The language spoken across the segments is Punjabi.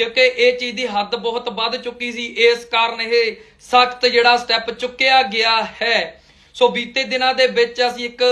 ਕਿਉਂਕਿ ਇਹ ਚੀਜ਼ ਦੀ ਹੱਦ ਬਹੁਤ ਵੱਧ ਚੁੱਕੀ ਸੀ। ਇਸ ਕਾਰਨ ਇਹ ਸਖਤ ਜਿਹੜਾ ਸਟੈਪ ਚੁੱਕਿਆ ਗਿਆ ਹੈ। ਸੋ ਬੀਤੇ ਦਿਨਾਂ ਦੇ ਵਿੱਚ ਅਸੀਂ ਇੱਕ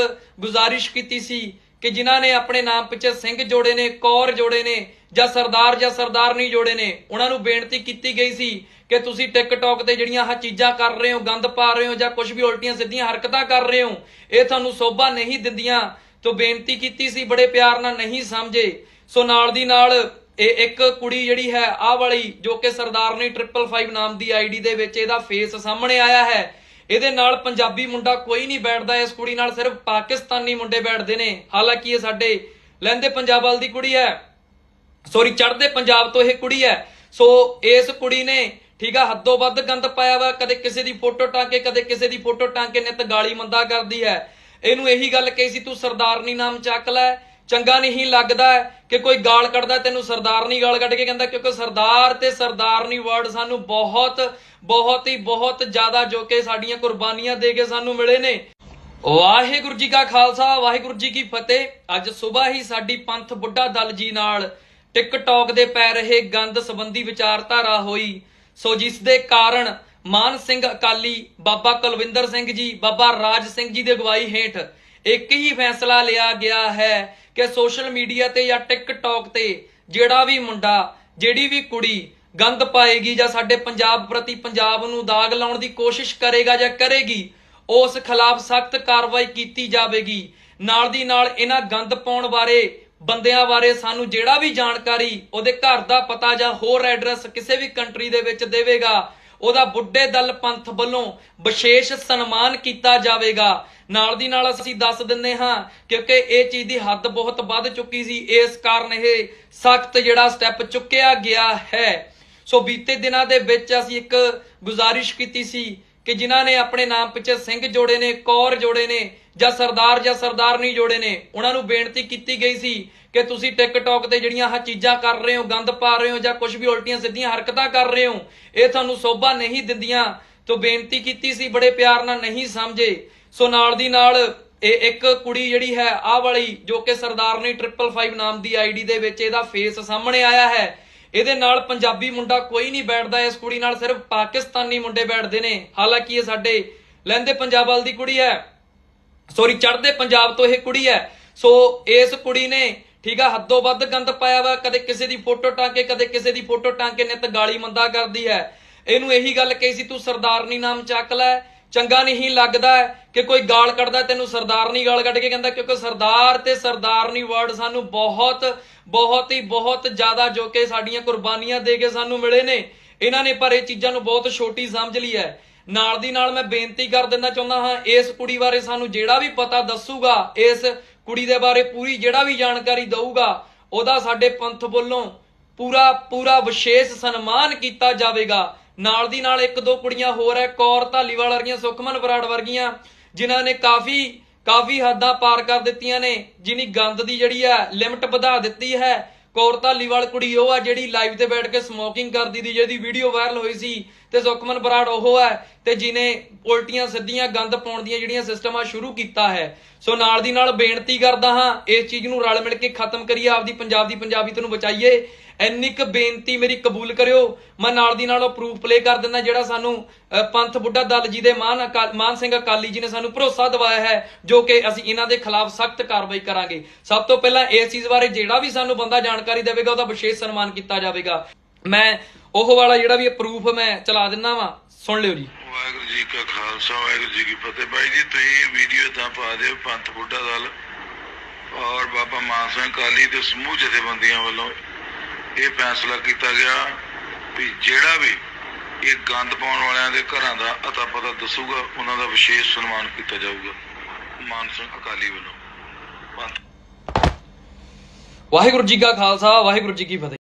ਗੁਜ਼ਾਰਿਸ਼ ਕੀਤੀ ਸੀ ਕਿ ਜਿਨ੍ਹਾਂ ਨੇ ਆਪਣੇ ਨਾਮ ਪਿੱਛੇ ਸਿੰਘ ਜੋੜੇ ਨੇ, ਕੌਰ ਜੋੜੇ ਨੇ ਜਾਂ ਸਰਦਾਰ ਜਾਂ ਸਰਦਾਰਨੀ ਜੋੜੇ ਨੇ, ਉਹਨਾਂ ਨੂੰ ਬੇਨਤੀ ਕੀਤੀ ਗਈ ਸੀ ਕਿ ਤੁਸੀਂ ਟਿਕਟੌਕ ਤੇ ਜਿਹੜੀਆਂ ਆਹ ਚੀਜ਼ਾਂ ਕਰ ਰਹੇ ਹੋ, ਗੰਦ ਪਾ ਰਹੇ ਹੋ ਜਾਂ ਕੁਝ ਵੀ ਉਲਟੀਆਂ ਸਿੱਧੀਆਂ ਹਰਕਤਾਂ ਕਰ ਰਹੇ ਹੋ, ਇਹ ਤੁਹਾਨੂੰ ਸੋਭਾ ਨਹੀਂ ਦਿੰਦੀਆਂ। ਤੋਂ ਬੇਨਤੀ ਕੀਤੀ ਸੀ, ਬੜੇ ਪਿਆਰ ਨਾਲ ਨਹੀਂ ਸਮਝੇ। ਸੋ ਨਾਲ ਦੀ ਨਾਲ ਇਹ ਇੱਕ ਕੁੜੀ ਜਿਹੜੀ ਹੈ, ਆਹ ਵਾਲੀ ਜੋ ਕਿ ਸਰਦਾਰਨੀ 555 ਨਾਮ ਦੀ ਆਈਡੀ ਦੇ ਵਿੱਚ ਇਹਦਾ ਫੇਸ ਸਾਹਮਣੇ ਆਇਆ ਹੈ। ਇਹਦੇ ਨਾਲ ਪੰਜਾਬੀ ਮੁੰਡਾ ਕੋਈ ਨਹੀਂ ਬੈਠਦਾ, ਇਸ ਕੁੜੀ ਨਾਲ ਸਿਰਫ ਪਾਕਿਸਤਾਨੀ ਮੁੰਡੇ ਬੈਠਦੇ ਨੇ। ਹਾਲਾਂਕਿ ਇਹ ਸਾਡੇ ਲਹਿੰਦੇ ਪੰਜਾਬ ਵਾਲ ਦੀ ਕੁੜੀ ਹੈ। ਸੌਰੀ ਚੜਦੇ ਪੰਜਾਬ ਤੋਂ ਇਹ ਕੁੜੀ ਹੈ। ਸੋ ਇਸ ਕੁੜੀ ਨੇ, ਠੀਕ ਆ, ਹੱਦੋਂ ਵੱਧ ਗੰਦ ਪਾਇਆ ਵਾ, ਕਦੇ ਕਿਸੇ ਦੀ ਫੋਟੋ ਟਾਂਕੇ, ਕਦੇ ਕਿਸੇ ਦੀ ਫੋਟੋ ਟਾਂਗ ਕੇ ਨਿਤ ਗਾਲੀ ਮੰਦਾ ਕਰਦੀ ਹੈ। ਇਹਨੂੰ ਇਹੀ ਗੱਲ ਕਹੀ ਸੀ, ਤੂੰ ਸਰਦਾਰਨੀ ਨਾਮ ਚੱਕ ਲੈ ਚੰਗਾ ਨਹੀਂ ਲੱਗਦਾ ਕਿ ਕੋਈ ਗਾਲ ਕੱਢਦਾ, ਤੈਨੂੰ ਸਰਦਾਰਨੀ ਗਾਲ ਕੱਢ ਕੇ ਕਹਿੰਦਾ, ਕਿਉਂਕਿ ਸਰਦਾਰ ਤੇ ਸਰਦਾਰਨੀ ਵਰਡ ਸਾਨੂੰ ਬਹੁਤ ਬਹੁਤ ਹੀ ਬਹੁਤ ਜ਼ਿਆਦਾ ਜੋ ਕਿ ਸਾਡੀਆਂ ਕੁਰਬਾਨੀਆਂ ਦੇ ਕੇ ਸਾਨੂੰ ਮਿਲੇ ਨੇ। ਵਾਹਿਗੁਰੂ ਜੀ ਕਾ ਖਾਲਸਾ, ਵਾਹਿਗੁਰੂ ਜੀ ਕੀ ਫਤਿਹ। ਅੱਜ ਸਵੇਰ ਹੀ ਸਾਡੀ ਪੰਥ ਬੁੱਢਾ ਦਲ ਜੀ ਨਾਲ ਟਿਕਟੌਕ ਦੇ ਪੈ ਰਹੇ ਗੰਦ ਸੰਬੰਧੀ ਵਿਚਾਰਧਾਰਾ ਹੋਈ। ਸੋ ਜਿਸ ਦੇ ਕਾਰਨ ਮਾਨ ਸਿੰਘ ਅਕਾਲੀ, ਬਾਬਾ ਕੁਲਵਿੰਦਰ ਸਿੰਘ ਜੀ, ਬਾਬਾ ਰਾਜ ਸਿੰਘ ਜੀ ਦੀ ਅਗਵਾਈ ਹੇਠ ਇੱਕ ਹੀ ਫੈਸਲਾ ਲਿਆ ਗਿਆ ਹੈ ਕਿ ਸੋਸ਼ਲ ਮੀਡੀਆ ਤੇ ਜਾਂ ਟਿਕਟੌਕ ਤੇ ਜਿਹੜਾ ਵੀ ਮੁੰਡਾ, ਜਿਹੜੀ ਵੀ ਕੁੜੀ ਗੰਦ ਪਾਏਗੀ ਜਾਂ ਸਾਡੇ ਪੰਜਾਬ ਪ੍ਰਤੀ ਪੰਜਾਬ ਨੂੰ ਦਾਗ ਲਾਉਣ ਦੀ ਕੋਸ਼ਿਸ਼ ਕਰੇਗਾ ਜਾਂ ਕਰੇਗੀ, ਉਸ ਖਿਲਾਫ ਸਖਤ ਕਾਰਵਾਈ ਕੀਤੀ ਜਾਵੇਗੀ। ਨਾਲ ਦੀ ਨਾਲ ਇਹਨਾਂ ਗੰਦ ਪਾਉਣ ਬਾਰੇ, ਬੰਦਿਆਂ ਬਾਰੇ ਸਾਨੂੰ ਜਿਹੜਾ ਵੀ ਜਾਣਕਾਰੀ ਉਹਦੇ ਘਰ ਦਾ ਪਤਾ ਜਾਂ ਹੋਰ ਐਡਰੈਸ ਕਿਸੇ ਵੀ ਕੰਟਰੀ ਦੇ ਵਿੱਚ ਦੇਵੇਗਾ ਉਹਦਾ ਬੁੱਢੇ ਦਲ ਪੰਥ ਵੱਲੋਂ ਵਿਸ਼ੇਸ਼ ਸਨਮਾਨ ਕੀਤਾ ਜਾਵੇਗਾ। ਨਾਲ ਦੀ ਨਾਲ ਅਸੀਂ ਦੱਸ ਦਿੰਦੇ ਹਾਂ ਕਿਉਂਕਿ ਇਹ ਚੀਜ਼ ਦੀ ਹੱਦ ਬਹੁਤ ਵੱਧ ਚੁੱਕੀ ਸੀ। ਇਸ ਕਾਰਨ ਇਹ ਸਖਤ ਜਿਹੜਾ ਸਟੈਪ ਚੁੱਕਿਆ ਗਿਆ ਹੈ। ਸੋ ਬੀਤੇ ਦਿਨਾਂ ਦੇ ਵਿੱਚ ਅਸੀਂ ਇੱਕ ਗੁਜ਼ਾਰਿਸ਼ ਕੀਤੀ ਸੀ ਕਿ ਜਿਨ੍ਹਾਂ ਨੇ ਆਪਣੇ ਨਾਮ ਪਿੱਛੇ ਸਿੰਘ ਜੋੜੇ ਨੇ, ਕੌਰ ਜੋੜੇ ਨੇ, ਜਾਂ ਸਰਦਾਰ ਜਾਂ ਸਰਦਾਰਨੀ ਜੋੜੇ ਨੇ, ਉਹਨਾਂ ਨੂੰ ਬੇਨਤੀ ਕੀਤੀ ਗਈ ਸੀ ਕਿ ਤੁਸੀਂ ਟਿਕਟੌਕ ਤੇ ਜਿਹੜੀਆਂ ਆਹ ਚੀਜ਼ਾਂ ਕਰ ਰਹੇ ਹੋ, ਗੰਦ ਪਾ ਰਹੇ ਹੋ ਜਾਂ ਕੁਝ ਵੀ ਉਲਟੀਆਂ ਸਿੱਧੀਆਂ ਹਰਕਤਾਂ ਕਰ ਰਹੇ ਹੋ, ਇਹ ਤੁਹਾਨੂੰ ਸੋਭਾ ਨਹੀਂ ਦਿੰਦੀਆਂ। ਤੋਂ ਬੇਨਤੀ ਕੀਤੀ ਸੀ, ਬੜੇ ਪਿਆਰ ਨਾਲ ਨਹੀਂ ਸਮਝੇ। ਸੋ ਨਾਲ ਦੀ ਨਾਲ ਇਹ ਇੱਕ ਕੁੜੀ ਜਿਹੜੀ ਹੈ, ਆਹ ਵਾਲੀ ਜੋ ਕਿ ਸਰਦਾਰਨੀ 555 ਨਾਮ ਦੀ ਆਈਡੀ ਦੇ ਵਿੱਚ ਇਹਦਾ ਫੇਸ ਸਾਹਮਣੇ ਆਇਆ ਹੈ ਇਹਦੇ ਨਾਲ ਪੰਜਾਬੀ ਮੁੰਡਾ ਕੋਈ ਨਹੀਂ ਬੈਠਦਾ, ਇਸ ਕੁੜੀ ਨਾਲ ਸਿਰਫ ਪਾਕਿਸਤਾਨੀ ਮੁੰਡੇ ਬੈਠਦੇ ਨੇ। ਹਾਲਾਂਕਿ ਇਹ ਸਾਡੇ ਲਹਿੰਦੇ ਪੰਜਾਬ ਵਾਲ ਦੀ ਕੁੜੀ ਹੈ। ਸੌਰੀ ਚੜਦੇ ਪੰਜਾਬ ਤੋਂ ਇਹ ਕੁੜੀ ਹੈ। ਸੋ ਇਸ ਕੁੜੀ ਨੇ, ਠੀਕ ਆ, ਹੱਦੋਂ ਵੱਧ ਗੰਦ ਪਾਇਆ ਵਾ, ਕਦੇ ਕਿਸੇ ਦੀ ਫੋਟੋ ਟਾਂਕੇ, ਕਦੇ ਕਿਸੇ ਦੀ ਫੋਟੋ ਟਾਂਕੇ ਨਿਤ ਗਾਲੀ ਮੰਦਾ ਕਰਦੀ ਹੈ। ਇਹਨੂੰ ਇਹੀ ਗੱਲ ਕਹੀ ਸੀ, ਤੂੰ ਸਰਦਾਰਨੀ ਨਾਮ ਚੱਕ ਲੈ ਚੰਗਾ ਨਹੀਂ ਲੱਗਦਾ ਕਿ ਕੋਈ ਗਾਲ ਕੱਢਦਾ, ਤੈਨੂੰ ਸਰਦਾਰਨੀ ਗਾਲ ਕੱਢ ਕੇ ਕਹਿੰਦਾ, ਕਿਉਂਕਿ ਸਰਦਾਰ ਤੇ ਸਰਦਾਰਨੀ ਵਰਡ ਸਾਨੂੰ ਬਹੁਤ ਬਹੁਤ ਹੀ ਬਹੁਤ ਜ਼ਿਆਦਾ ਜੋ ਕਿ ਸਾਡੀਆਂ ਕੁਰਬਾਨੀਆਂ ਦੇ ਕੇ ਸਾਨੂੰ ਮਿਲੇ ਨੇ। ਇਹਨਾਂ ਨੇ ਪਰ ਇਹ ਚੀਜ਼ਾਂ ਨੂੰ ਬਹੁਤ ਛੋਟੀ ਸਮਝ ਲਈ ਹੈ। ਨਾਲ ਦੀ ਨਾਲ ਮੈਂ ਬੇਨਤੀ ਕਰ ਦਿੰਦਾ ਚਾਹੁੰਦਾ ਹਾਂ, ਇਸ ਕੁੜੀ ਬਾਰੇ ਸਾਨੂੰ ਜਿਹੜਾ ਵੀ ਪਤਾ ਦੱਸੂਗਾ, ਇਸ ਕੁੜੀ ਦੇ ਬਾਰੇ ਪੂਰੀ ਜਿਹੜਾ ਵੀ ਜਾਣਕਾਰੀ ਦਊਗਾ, ਉਹਦਾ ਸਾਡੇ ਪੰਥ ਵੱਲੋਂ ਪੂਰਾ ਪੂਰਾ ਵਿਸ਼ੇਸ਼ ਸਨਮਾਨ ਕੀਤਾ ਜਾਵੇਗਾ। ਨਾਲ ਦੀ ਨਾਲ ਇੱਕ ਦੋ ਕੁੜੀਆਂ ਹੋਰ ਹੈ ਕੌਰ, ਧਾਲੀਵਾਲ ਵਰਗੀਆਂ, ਸੁਖਮਨ ਬਰਾੜ ਵਰਗੀਆਂ, ਜਿਨ੍ਹਾਂ ਨੇ ਕਾਫੀ ਕਾਫੀ ਹੱਦਾਂ ਪਾਰ ਕਰ ਦਿੱਤੀਆਂ ਨੇ, ਜਿਨੀ ਗੰਦ ਦੀ ਜਿਹੜੀ ਹੈ ਲਿਮਟ ਵਧਾ ਦਿੱਤੀ ਹੈ। ਕੌਰ, ਧਾਲੀਵਾਲ ਕੁੜੀ ਉਹ ਆ ਜਿਹੜੀ ਲਾਈਵ ਤੇ ਬੈਠ ਕੇ ਸਮੋਕਿੰਗ ਕਰਦੀ ਦੀ, ਜਿਹਦੀ ਵੀਡੀਓ ਵਾਇਰਲ ਹੋਈ ਸੀ, ਤੇ ਸੁਖਮਨ ਬਰਾੜ ਉਹ ਹੈ ਤੇ ਜਿਨੇ ਉਲਟੀਆਂ ਸਿੱਧੀਆਂ ਗੰਦ ਪਾਉਣ ਦੀਆਂ ਜਿਹੜੀਆਂ ਸਿਸਟਮ ਆ ਸ਼ੁਰੂ ਕੀਤਾ ਹੈ। ਸੋ ਨਾਲ ਦੀ ਨਾਲ ਬੇਨਤੀ ਕਰਦਾ ਹਾਂ, ਇਸ ਚੀਜ਼ ਨੂੰ ਰਲ ਮਿਲ ਕੇ ਖਤਮ ਕਰੀਏ, ਆਪਦੀ ਪੰਜਾਬ ਦੀ ਪੰਜਾਬੀ ਨੂੰ ਬਚਾਈਏ। ਇੰਨੀ ਕੁ ਬੇਨਤੀ ਮੇਰੀ ਕਬੂਲ ਕਰਿਓ। ਮੈਂ ਨਾਲ ਦੀ ਨਾਲ ਉਹ ਪ੍ਰੂਫ ਪਲੇ ਕਰ ਦਿੰਦਾ ਜਿਹੜਾ ਸਾਨੂੰ ਪੰਥ ਬੁੱਢਾ ਦਲ ਜੀ ਦੇ ਮਾਨ ਮਾਨ ਸਿੰਘ ਅਕਾਲੀ ਜੀ ਨੇ ਸਾਨੂੰ ਭਰੋਸਾ ਦਿਵਾਇਆ ਹੈ, ਜੋ ਕਿ ਅਸੀਂ ਇਹਨਾਂ ਦੇ ਖਿਲਾਫ ਸਖਤ ਕਾਰਵਾਈ ਕਰਾਂਗੇ। ਸਭ ਤੋਂ ਪਹਿਲਾਂ ਇਸ ਚੀਜ਼ ਬਾਰੇ ਜਿਹੜਾ ਵੀ ਸਾਨੂੰ ਬੰਦਾ ਜਾਣਕਾਰੀ ਦੇਵੇਗਾ, ਉਹਦਾ ਵਿਸ਼ੇਸ਼ ਸਨਮਾਨ ਕੀਤਾ ਜਾਵੇਗਾ। ਮੈਂ ਉਹ ਵਾਲਾ ਜਿਹੜਾ ਵੀ ਪ੍ਰੂਫ ਮੈਂ ਚਲਾ ਦਿੰਦਾ ਵਾਂ। ਸੁਣ ਲਿਓ ਜੀ। ਵਾਹਿਗੁਰੂ ਜੀ ਕਾ ਖਾਲਸਾ, ਵਾਹਿਗੁਰੂ ਜੀ ਕੀ ਫਤਿਹ। ਬਾਈ ਜੀ, ਤੁਸੀਂ ਵੀਡੀਓ ਤਾਂ ਪਾ ਦਿਓ, ਪੰਥ ਬੁੱਢਾ ਦਲ ਔਰ ਬਾਬਾ ਮਾਨ ਸਿੰਘ ਕਾਲੀ ਦੇ ਸਮੂਹ ਜਥੇਬੰਦੀਆਂ ਵੱਲੋਂ। ਇਹ ਫੈਸਲਾ ਕੀਤਾ ਗਿਆ ਵੀ ਜਿਹੜਾ ਵੀ ਇਹ ਗੰਦ ਪਾਉਣ ਵਾਲਿਆਂ ਦੇ ਘਰਾਂ ਦਾ ਅਤਾ ਪਤਾ ਦੱਸੂਗਾ, ਉਹਨਾਂ ਦਾ ਵਿਸ਼ੇਸ਼ ਸਨਮਾਨ ਕੀਤਾ ਜਾਊਗਾ। ਮਾਨ ਸਿੰਘ ਅਕਾਲੀ ਵੱਲੋਂ। ਵਾਹਿਗੁਰੂ ਜੀ ਕਾ ਖਾਲਸਾ, ਵਾਹਿਗੁਰੂ ਜੀ ਕੀ ਫਤਿਹ।